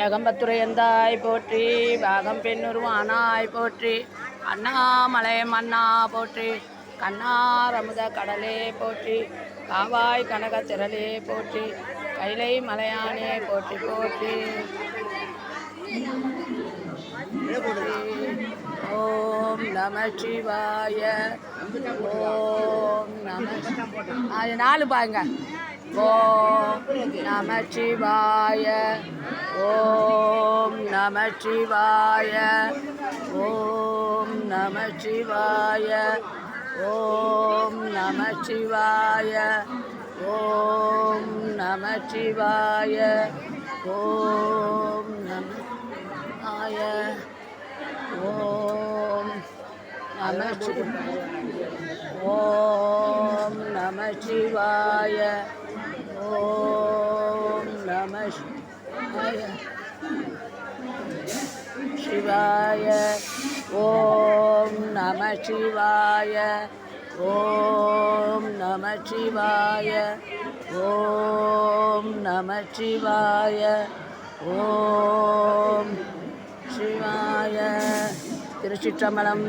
ஏகம்பத்துரையந்தாய் போற்றி பாகம் பெண்ணுருவானாய் போற்றி அண்ணாமலை மன்னா போற்றி கண்ணார் அமுத கடலே போற்றி காவாய் கனக திரளே போற்றி கைலை மலையானே போற்றி போற்றி. ஓம் நம சிவாய ஓம் நம அது நாலு பாருங்க. ஓம் நம சிவாய ஓ நம சிவாய ஓம் நம சிவாய ஓம் நம சிவாய ஓம் நம சிவாய ஓம் நம ஆய ஓம் நம ஓம் நம சிவாய ஓம் நம சிவாய ஓம் நம சிவாய ஓம் நம சிவாய ஓம் நம சிவாய ஓம் சிவாய திருச்சிற்றம்பலம்